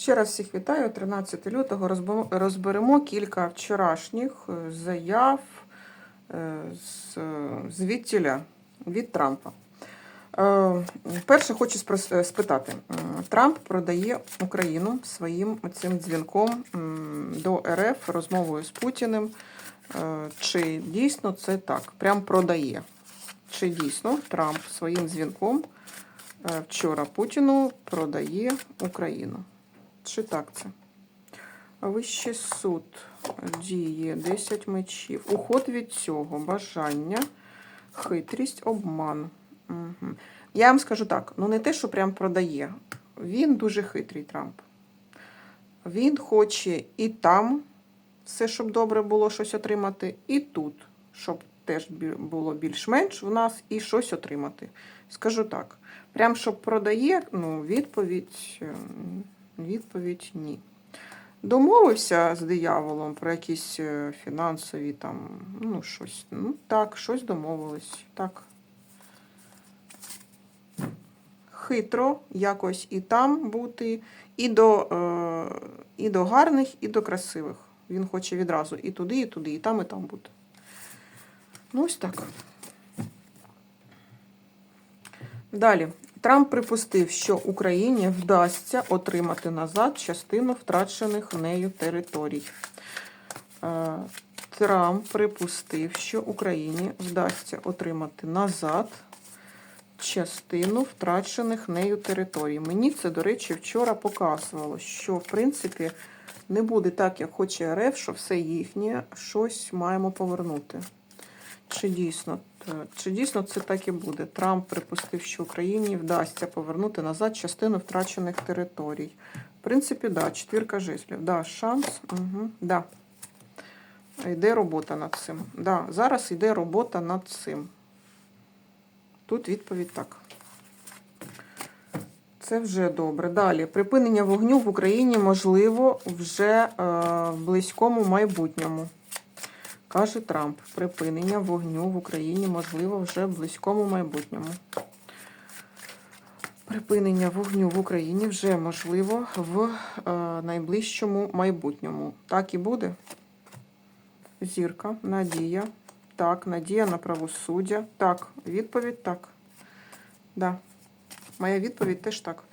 Ще раз всіх вітаю. 13 лютого розберемо- кілька вчорашніх е, заяв е, з, звідтіля від Трампа. Е, Перше хочу е, спитати. Трамп продає Україну своїм цим дзвінком до РФ розмовою з Путіним. Е, Чи дійсно це так? Прям продає. Чи дійсно Трамп своїм дзвінком е, вчора Путіну продає Україну? Чи так це? Вищий суд діє 10 мечів. Уход від цього, бажання, хитрість, обман. Угу. Я вам скажу так: ну не те, що прям продає. Він дуже хитрий Трамп. Він хоче і там все, щоб добре було щось отримати, і тут, щоб теж було більш-менш в нас і щось отримати. Скажу так. Прям щоб продає, ну, відповідь, ем, відповідь ні. Домовився з дияволом про якісь е, фінансові там, ну, щось. Ну, так, щось домовились. Так. Хитро якось і там бути, і до, е, і до гарних, і до красивих. Він хоче відразу і туди, і туди, і там, і там бути. Ну, ось так. Далі. Трамп припустив, що Україні вдасться отримати назад частину втрачених нею територій. Е, Трамп припустив, що Україні вдасться отримати назад частину втрачених нею територій. Мені це, до речі, вчора показувало, що в принципі не буде так, як хоче РФ, що все їхнє, щось маємо повернути. Чи дійсно, т- чи дійсно це так і буде? Трамп припустив, що Україні вдасться повернути назад частину втрачених територій. В принципі, да, четвірка жезлів. Да, шанс. Угу, да. Йде робота над цим. Да, зараз йде робота над цим. Тут відповідь так. Це вже добре. Далі. Припинення вогню в Україні можливо вже е, в близькому майбутньому. Каже Трамп. Припинення вогню в Україні можливо вже в близькому майбутньому. Припинення вогню в Україні вже можливо в е, найближчому майбутньому. Так і буде. Зірка, надія. Так, надія на правосуддя. Так, відповідь так. Да. Моя відповідь теж так.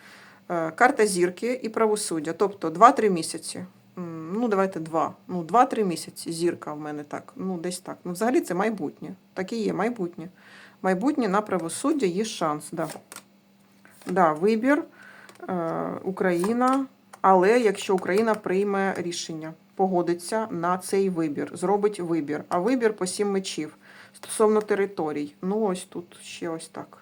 Е, Карта зірки і правосуддя. Тобто 2-3 місяці. Ну, давайте 2. Ну, 2-3 місяці. Зірка в мене так. Ну, десь так. Ну, взагалі це майбутнє. Так і є, майбутнє. Майбутнє на правосуддя є шанс. Да. Да, вибір е, Україна. Але якщо Україна прийме рішення, погодиться на цей вибір, зробить вибір. А вибір по сім мечів стосовно територій. Ну, ось тут ще ось так.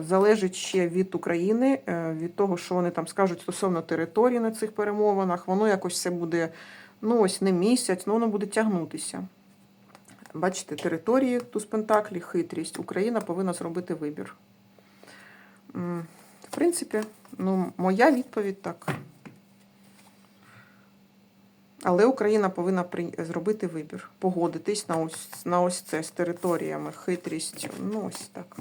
Залежить ще від України, е, від того, що вони там скажуть стосовно території на цих перемовинах. Воно якось все буде, ну ось не місяць, ну воно буде тягнутися. Бачите, території туз Пентаклі, хитрість. Україна повинна зробити вибір. В принципі, ну, моя відповідь так. Але Україна повинна зробити вибір, погодитись на ось, на ось це з територіями, хитрість. Ну, ось так.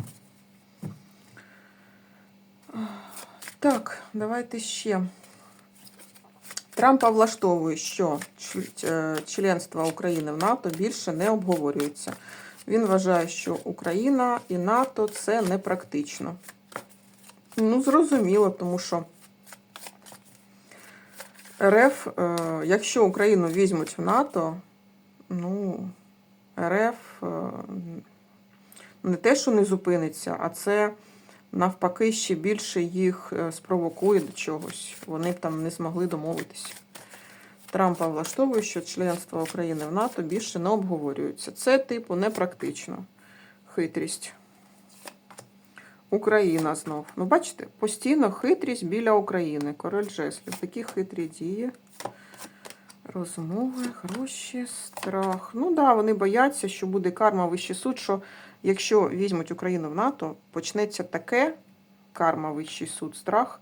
Так, давайте ще. Трампа влаштовує, що е, членство України в НАТО більше не обговорюється. Він вважає, що Україна і НАТО це непрактично. Ну, зрозуміло, тому що РФ, е, якщо Україну візьмуть в НАТО, ну, РФ е, не те, що не зупиниться, а це навпаки ще більше їх е, спровокує до чогось. Вони б там не змогли домовитися. Трампа влаштовує, що членство України в НАТО більше не обговорюється. Це, типу, непрактично. Хитрість. Україна знов. Ну, бачите, постійно хитрість біля України. Король жеслів. Такі хитрі дії. Розмови, гроші, страх. Ну да, вони бояться, що буде карма вищий суд, що якщо візьмуть Україну в НАТО, почнеться таке карма вищий суд, страх.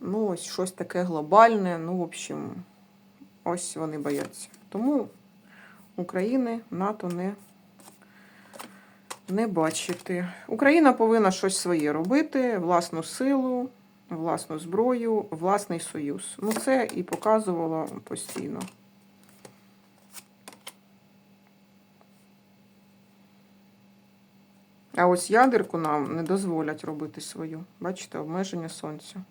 Ну, ось щось таке глобальне. Ну, в общем, ось вони бояться. Тому України НАТО не не бачити. Україна повинна щось своє робити, власну силу, власну зброю, власний союз. Ну, це і показувало постійно. А ось ядерку нам не дозволять робити свою. Бачите, обмеження сонця.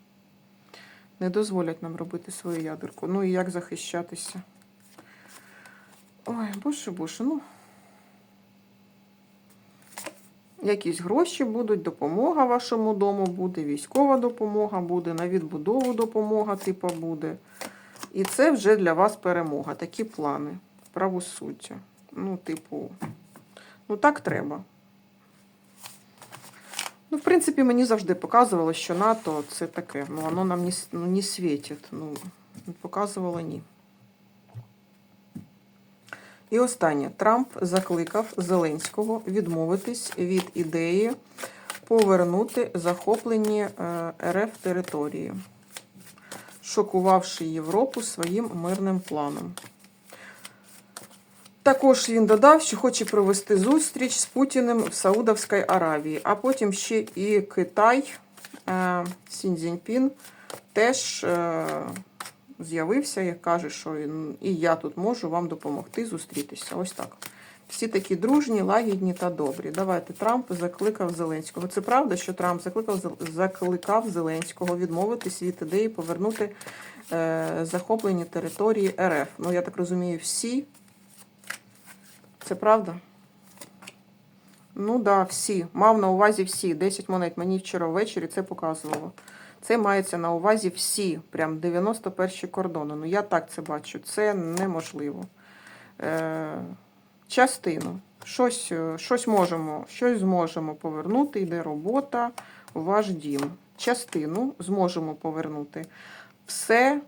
Не дозволять нам робити свою ядерку. Ну і як захищатися? Ой, боже, боже, ну. Якісь гроші будуть, допомога вашому дому буде, військова допомога буде, на відбудову допомога, типу, буде. І це вже для вас перемога. Такі плани. Правосуддя. Ну, типу, ну так треба. Ну, в принципі, мені завжди показувало, що НАТО це таке. Ну, воно нам не, ну, не світить. Ну, показувало ні. І останнє. Трамп закликав Зеленського відмовитись від ідеї повернути захоплені е, РФ території, шокувавши Європу своїм мирним планом. Також він додав, що хоче провести зустріч з Путіним в Саудовській Аравії, а потім ще і Китай, е, Сінь Цзіньпін теж е, з'явився і каже, що він- і я тут можу вам допомогти зустрітися. Ось так. Всі такі дружні, лагідні та добрі. Давайте Трамп закликав Зеленського. Це правда, що Трамп закликав, закликав Зеленського відмовитись від ідеї повернути е, захоплені території РФ. Ну, я так розумію, всі. Це правда? Ну так, да, всі. Мав на увазі всі. 10 монет. Мені вчора ввечері це показувало. Це мається на увазі всі, прям 91 кордони. Ну, я так це бачу. Це неможливо. Е, частину. Щось, е, щось можемо, щось зможемо повернути. Йде робота ваш дім. Частину зможемо повернути. Все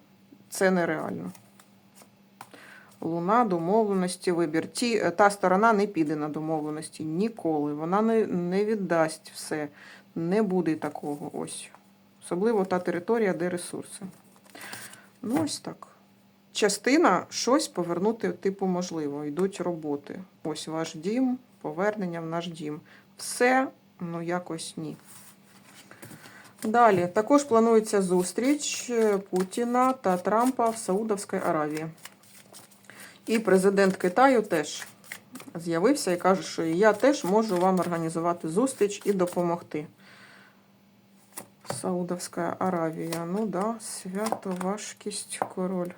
це нереально. Луна, домовленості, вибір. Ті, е, та сторона не піде на домовленості ніколи. Вона не, не віддасть все. Не буде такого. Ось. Особливо та територія, де ресурси. Ну, ось так. Частина щось повернути, типу, можливо. Йдуть роботи. Ось ваш дім, повернення в наш дім. Все, ну, якось ні. Далі. Також планується зустріч е, Путіна та Трампа в Саудовській Аравії. І президент Китаю теж з'явився і каже, що я теж можу вам організувати зустріч і допомогти. Саудовська Аравія. Ну да, свято, важкість, король.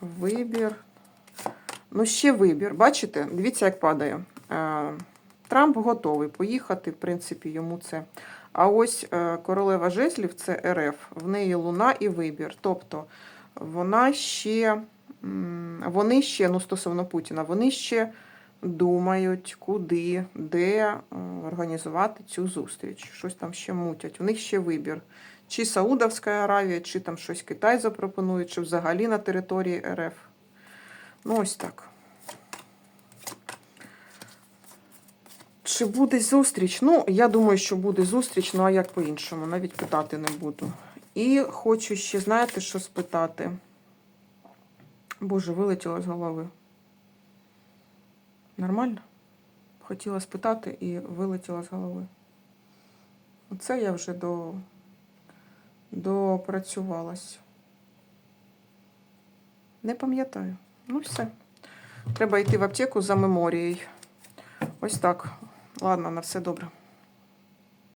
Вибір. Ну, ще вибір. Бачите? Дивіться, як падає. Е, Трамп готовий поїхати, в принципі, йому це. А ось е, королева жезлів це РФ. В неї луна і вибір. Тобто вона ще, вони ще, ну стосовно Путіна, вони ще думають, куди, де е, організувати цю зустріч. Щось там ще мутять. У них ще вибір. Чи Саудовська Аравія, чи там щось Китай запропонує, чи взагалі на території РФ. Ну, ось так. Чи буде зустріч? Ну, я думаю, що буде зустріч, ну а як по-іншому, навіть питати не буду. І хочу ще, знаєте, що спитати. Боже, вилетіло з голови. Нормально? Хотіла спитати і вилетіла з голови. Оце я вже до... допрацювалась. Не пам'ятаю. Ну, все. Треба йти в аптеку за меморією. Ось так. Ладно, на все добре.